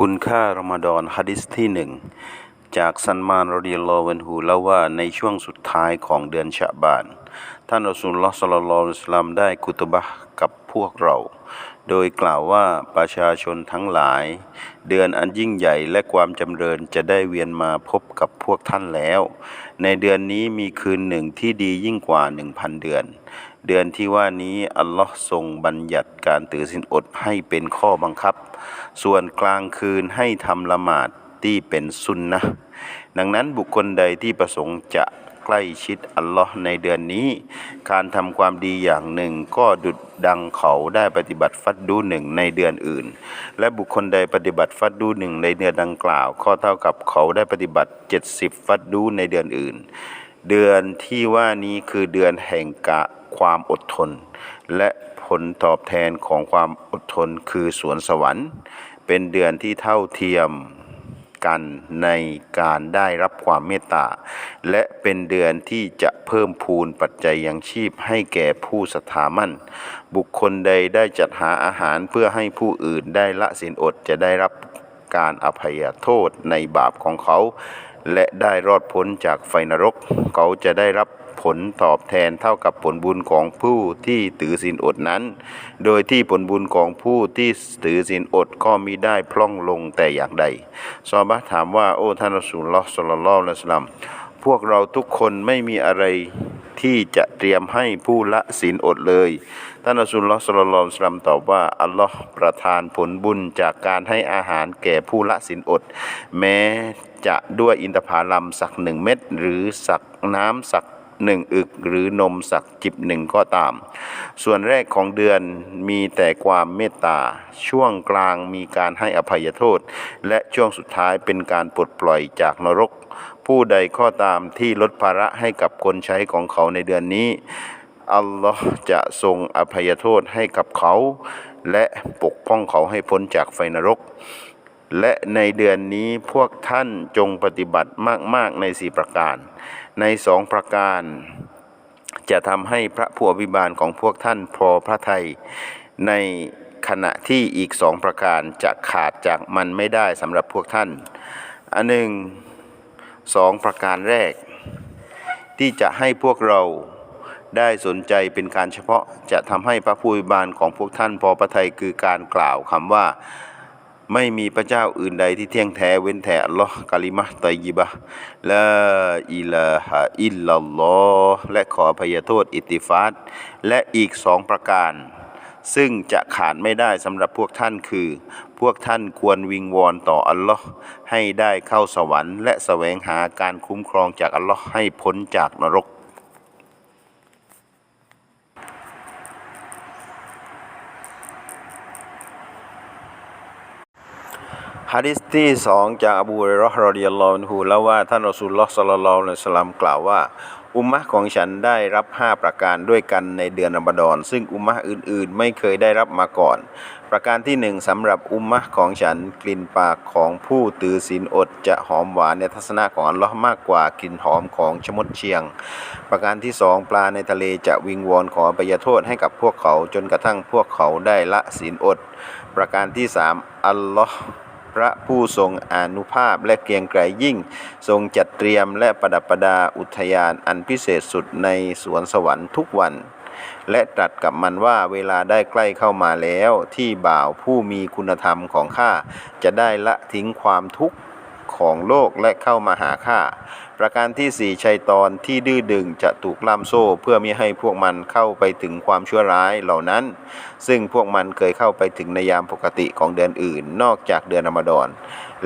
คุณค่ารอมฎอนฮะดิษที่หนึ่งจากซันมานรดิยลอฮุอันฮูเล่าว่าในช่วงสุดท้ายของเดือนชะบาน ท่านรอสุลลอฮ์ศ็อลลัลลอฮุอะลัยฮิวะซัลลัมได้กุตบะกับพวกเรา โดยกล่าวว่าประชาชนทั้งหลาย เดือนอันยิ่งใหญ่และความจำเริญจะได้เวียนมาพบกับพวกท่านแล้ว ในเดือนนี้มีคืนหนึ่งที่ดียิ่งกว่าหนึ่งพันเดือน เดือนที่ว่านี้อัลลอฮ์ทรงบัญญัติการถือศีลอดให้เป็นข้อบังคับ ส่วนกลางคืนให้ทำละหมาดที่เป็นสุนนะดังนั้นบุคคลใดที่ประสงค์จะใกล้ชิดอัลลอฮ์ในเดือนนี้ การทำความดีอย่างหนึ่งก็ดุดดังเขาได้ปฏิบัติฟัดดูหนึ่งในเดือนอื่น และบุคคลใดปฏิบัติฟัดดูหนึ่งในเดือนดังกล่าว ก็เท่ากับเขาได้ปฏิบัติ 70 ฟัดดูในเดือนอื่น เดือนที่ว่านี้คือเดือนแห่งกะความอดทน และผลตอบแทนของความอดทนคือสวนสวรรค์ เป็นเดือนที่เท่าเทียมกันในการได้รับความเมตตา และเป็นเดือนที่จะเพิ่มพูนปัจจัยยังชีพให้แก่ผู้ศรัทธามั่น บุคคลใดได้จัดหาอาหารเพื่อให้ผู้อื่นได้ละศีลอดจะได้รับการอภัยโทษในบาปของเขา และได้รอดพ้นจากไฟนรก เขาจะได้รับผลตอบแทนเท่ากับผลบุญของผู้ที่ถือศีลอดนั้น โดยที่ผลบุญของผู้ที่ถือศีลอดก็มิได้พล่องลงแต่อย่างใด ซอบะถามว่าโอ้ท่านรสูลลอฮ์สลลัลอฮุอะลัยฮิวะซัลลัมพวกเราทุกคนไม่มีอะไร ที่จะเตรียมให้ผู้ละศีลอดเลย ท่านรอสูลลอฮ์ศ็อลลัลลอฮุอะลัยฮิวะซัลลัมตอบว่า อัลลอฮ์ประทานผลบุญจากการให้อาหารแก่ผู้ละศีลอด แม้จะด้วยอินทผลัมสักหนึ่งเม็ดหรือสักน้ำสัก หนึ่งอึกหรือนมสักจิบหนึ่งก็ตาม ส่วนแรกของเดือนมีแต่ความเมตตา ช่วงกลางมีการให้อภัยโทษ และช่วงสุดท้ายเป็นการปลดปล่อยจากนรก ผู้ใดข้อตามที่ลดภาระให้กับคนใช้ของเขาในเดือนนี้ อัลลอฮ์จะทรงอภัยโทษให้กับเขา และปกป้องเขาให้พ้นจากไฟนรกและในเดือนนี้พวกท่านจงปฏิบัติมาก ๆ ในสี่ประการ ในสองประการ จะทำให้พระผู้อภิบาลของพวกท่านพอพระทัยในขณะที่อีกสองประการจะขาดจากมันไม่ได้สำหรับพวกท่าน อันหนึ่งสองประการแรก ที่จะให้พวกเราได้สนใจเป็นการเฉพาะจะทำให้พระผู้อภิบาลของพวกท่านพอพระทัยคือการกล่าวคำว่า ไม่มีพระเจ้าอื่นใดที่เที่ยงแท้เว้นแต่อัลลอฮ์กาลิมะตอยยิบะละอิลาฮะอิลลัลลอฮ์และขออภัยโทษอิติฟาตและอีกสองประการ ซึ่งจะขาดไม่ได้สำหรับพวกท่านคือ พวกท่านควรวิงวอนต่ออัลลอฮ์ให้ได้เข้าสวรรค์และแสวงหาการคุ้มครองจากอัลลอฮ์ให้พ้นจากนรก ฮะดิษที่สองจากอบูเรยเราะห์รอฎิยัลลอฮุอันฮุเล่าว่าท่านรอซูลุลลอฮ์ศ็อลลัลลอฮุอะลัยฮิวะซัลลัมกล่าวว่า อุมมะของฉันได้รับ 5 ประการด้วยกันในเดือนรอมฎอน ซึ่งอุมมะอื่นๆ ไม่เคยได้รับมาก่อน ประการที่หนึ่งสำหรับอุมมะของฉันกลิ่นปากของผู้ตือศีลอดจะหอมหวานในทัศนะของอัลลอฮ์มากกว่ากลิ่นหอมของชมดเชียง ประการที่สองปลาในทะเลจะวิงวอนขออภัยโทษให้กับพวกเขาจนกระทั่งพวกเขาได้ละศีลอด ประการที่สามอัลลอฮ์ พระผู้ทรงอนุภาพและเกรียงไกรยิ่ง ทรงจัดเตรียมและประดับประดาอุทยานอันพิเศษสุดในสวนสวรรค์ทุกวัน และตรัสกับมันว่าเวลาได้ใกล้เข้ามาแล้วที่บ่าวผู้มีคุณธรรมของข้าจะได้ละทิ้งความทุกข์ ของโลกและเข้ามาหาข้า ประการที่สี่ชัยตอนที่ดื้อดึงจะถูกล่ามโซ่เพื่อไม่ให้พวกมันเข้าไปถึงความชั่วร้ายเหล่านั้น ซึ่งพวกมันเคยเข้าไปถึงในยามปกติของเดือนอื่น นอกจากเดือนรอมดอน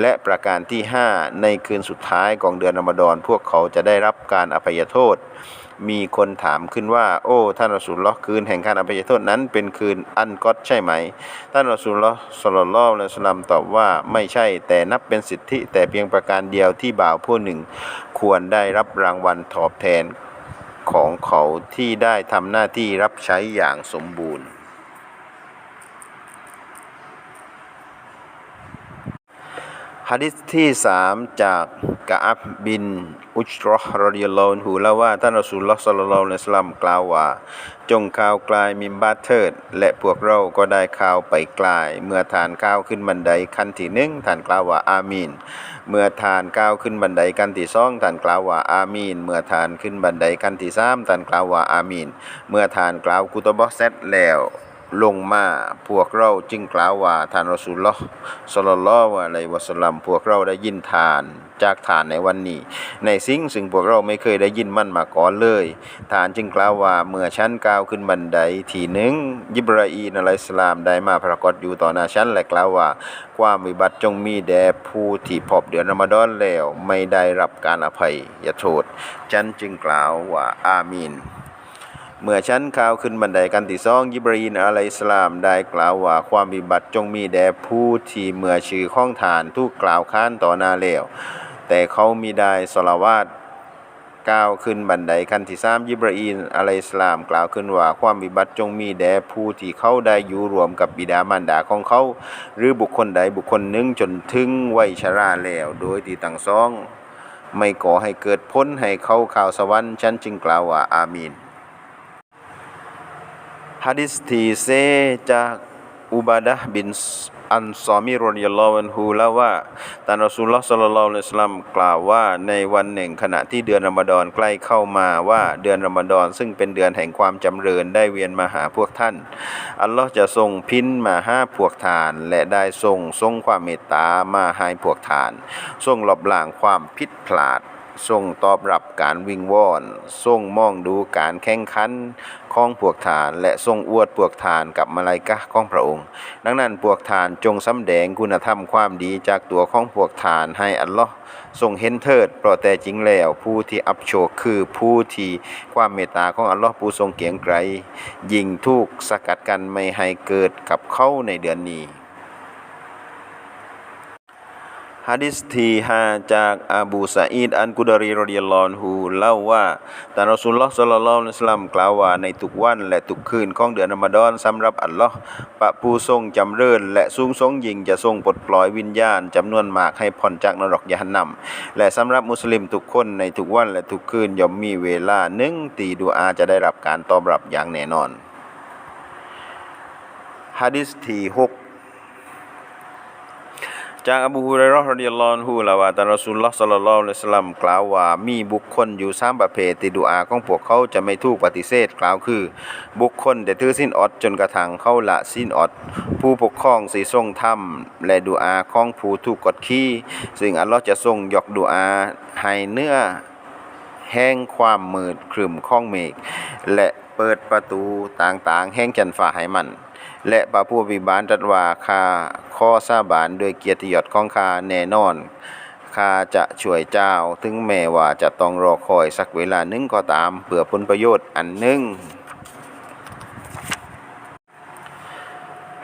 และประการที่5ในคืนสุดท้ายของเดือนรอมดอนพวกเขาจะได้รับการอภัยโทษ มีคนถามขึ้นว่า โอ้ท่านรอสูลลอฮ์คืนแห่งการอภัยโทษนั้นเป็นคืนอันกอดใช่ไหม ท่านรอสูลลอฮ์ศ็อลลัลอฮุอะลัยฮิวะซัลลัมตอบว่าไม่ใช่แต่นับเป็นสิทธิแต่เพียงประการเดียวที่บ่าวผู้หนึ่ง ควรได้รับรางวัลตอบแทนของเขาที่ได้ทำหน้าที่รับใช้อย่างสมบูรณ์ฮะดิษที่สามจาก กะอับบิน อุจรอฮ์รดิยลลอนฮูเล่าว่าท่านอซูลุลลอฮ์ศ็อลลัลลอฮุอะลัยฮิวะซัลลัมกล่าวว่า จงข่าวกลายมิมบาเถิด และพวกเราก็ได้ข่าวไปกลาย เมื่อทานก้าวขึ้นบันไดขั้นที่หนึ่งท่านกล่าวว่าอามีนเมื่อทานก้าวขึ้นบันไดขั้นที่สองท่านกล่าวว่าอามีนเมื่อทานขึ้นบันไดขั้นที่สามท่านกล่าวว่าอามีนเมื่อทานกล่าวกุตบะเสร็จแล้ว ลงมาพวกเราจึงกล่าวว่าท่านรอซูลลอฮ์ศ็อลลัลลอฮุอะลัยฮิวะซัลลัมพวกเราได้ยินทานจากทานในวันนี้ ในสิ่งซึ่งพวกเราไม่เคยได้ยินมันมาก่อนเลยทานจึงกล่าวว่าเมื่อฉันก้าวขึ้นบันไดทีหนึ่งยิบราอีนอะลัยสลามได้มาปรากฏอยู่ต่อหน้าฉันและกล่าวว่า ความวิบัติจงมีแด่ผู้ที่พบเดือนรอมฎอนแล้วไม่ได้รับการอภัยอย่าโทษฉันจึงกล่าวว่าอามีน เมื่อฉันข่าวขึ้นบันไดกันที่สองยิบรีนอะลัยฮิสลามได้กล่าวว่าความวิบัติจงมีแด่ผู้ที่เมื่อชื่อข้องฐานทุกกล่าวค้านต่อหน้าแล้วแต่เขามีได้สลาวาตก้าวขึ้นบันไดขั้นที่สามยิบรีนอะลัยฮิสลามกล่าวขึ้นว่าความวิบัติจงมีแด่ผู้ที่เขาได้อยู่รวมกับบิดามารดาของเขา หรือบุคคลใดบุคคลหนึ่งจนถึงวัยชราแล้ว โดยที่ตั้งสอง ไม่ก่อให้เกิดพ้นให้เขาข่าวสวรรค์ฉันจึงกล่าวว่าอามีน ฮะดิษที่เซจากอุบาดะห์บินอันซอมีรดิยัลอฮุอันฮูเล่าว่าท่านรสุลลอฮ์สลลลลอฮุอะลัยฮิวะซัลลัมกล่าวว่าในวันหนึ่งขณะที่เดือนรอมฎอนใกล้เข้ามาว่าเดือนรอมฎอนซึ่งเป็นเดือนแห่งความจำเริญได้เวียนมาหาพวกท่าน อัลลอฮ์จะทรงพินมาห้าพวกทาน และได้ทรงทรงความเมตตามาให้พวกทาน ทรงหลบหลางความผิดพลาด ทรงตอบรับการวิงวอนทรงมองดูการแข่งขันของพวกทาน และทรงอวดพวกทานกับมาลายกะของพระองค์ ดังนั้นพวกทานจงสำแดงคุณธรรมความดีจากตัวของพวกทานให้อัลลอฮ์ทรงเห็นเถิดเพราะแต่จริงแล้วผู้ที่อับโชคคือผู้ที่ความเมตตาของอัลลอฮ์ผู้ทรงเกียงไกรยิงทุกสกัดกันไม่ให้เกิดกับเขาในเดือนนี้ ฮะดิษที่หาจากอบูซาอีดอันกุดารีรดิยัลลอนฮูเล่าว่าท่านรอซูลุลลอฮ์ศ็อลลัลลอฮุอะลัยฮิวะซัลลัมกล่าวว่าในทุกวันและทุกคืนของเดือนอมฎอนสำหรับอัลลอฮ์พระผู้ทรงจำเริญ และสูงทรงยิ่งจะทรงปลดปล่อยวิญญาณจำนวนมากให้พ้นจากนรกยะฮันนัมและสำหรับมุสลิมทุกคนในทุกวันและทุกคืนย่อมมีเวลาหนึ่งตีดูอาจะได้รับการตอบรับอย่างแน่นอนฮะดิษที่หก จากอบูฮุเรเราะห์รดิยัลลอฮุอันฮูละว่าท่านรอซูลุลลอฮ์ศ็อลลัลลอฮุอะลัยฮิวะซัลลัมกล่าวว่ามีบุคคลอยู่สามประเภทที่ดุอาของพวกเขาจะไม่ถูกปฏิเสธกล่าวคือ บุคคลแต่ถือศีลอดจนกระทั่งเขาละศีลอด ผู้ปกครองสิทรงธรรมและดุอาของผู้ถูกกดขี่ซึ่งอัลลอฮ์จะทรงยกดุอาให้เนื้อแห่งความมืดครึมข้องเมฆและ เปิดประตูต่างๆ แห่งจันฝ่าให้มัน และพระผู้อภิบาลตรัสว่าข้าข้อซาบานด้วยเกียรติยศของข้าแน่นอนข้าจะช่วยเจ้า ถึงแม้ว่าจะต้องรอคอยสักเวลาหนึ่งก็ตามเพื่อผลประโยชน์อันหนึ่ง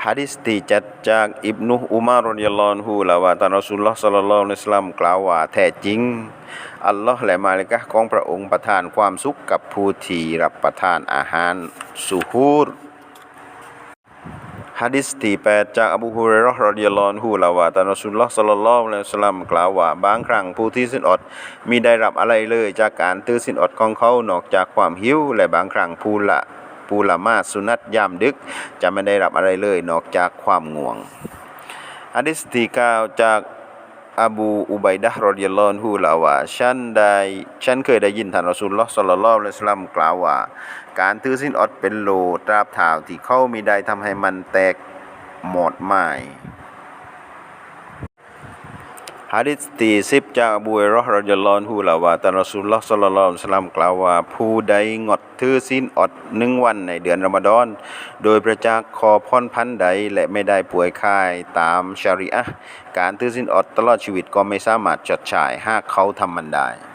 ฮะดิษที่จัดจากอิบนุอุมารรดิยัลลอฮุอันฮูละว่าท่านรอซูลุลลอฮ์ศ็อลลัลลอฮุอะลัยฮิวะซัลลัมกล่าวว่าแท้จริง อัลลอฮ์และมาลิกะของพระองค์ประทานความสุขกับผู้ที่รับประทานอาหารสุฮูรฮะดิษที่แปดจากอบูฮุเรราะห์รอฎิยลลอฮุอันฮูละว่าท่านรอซูลุลลอฮ์ศ็อลลัลลอฮุอะลัยฮิวะซัลลัมกล่าวว่าบางครั้งผู้ที่สิ้นอดมีได้รับอะไรเลยจากการตื้อสิ้นอดของเขานอกจากความหิวและบางครั้งผู้ละ ปูละมาสุนัตยามดึก จะไม่ได้รับอะไรเลยนอกจากความง่วงอะดิสที่เก้าจากอบูอุบัยดะรอดิยัลลอนฮูลาวาฉันได้ฉันเคยได้ยินท่านรอซูลุลอฮ์สลลัลลอฮุอะลัยฮิวะสลัมกล่าวว่า การถือสิ้นอดเป็นโลตราบเท้าที่เขามีได้ทำให้มันแตกหมดไม้ ฮะดิษที่สิบจากบุยรเราะห์รอยลอนฮูลาว่าท่ารสุลลอฮ์ศ็อลลัลลอฮุอะลัยฮิวะซัลลัมกล่าวว่าผู้ใดงดถือสิ้นอดหนึ่งวันในเดือนรอมฎอน โดยประจักษ์ขอพรพันใดและไม่ได้ป่วยไข้ตามชารีอะห์การถือสิ้นอดตลอดชีวิตก็ไม่สามารถจดใช้หากเขาทำมันได้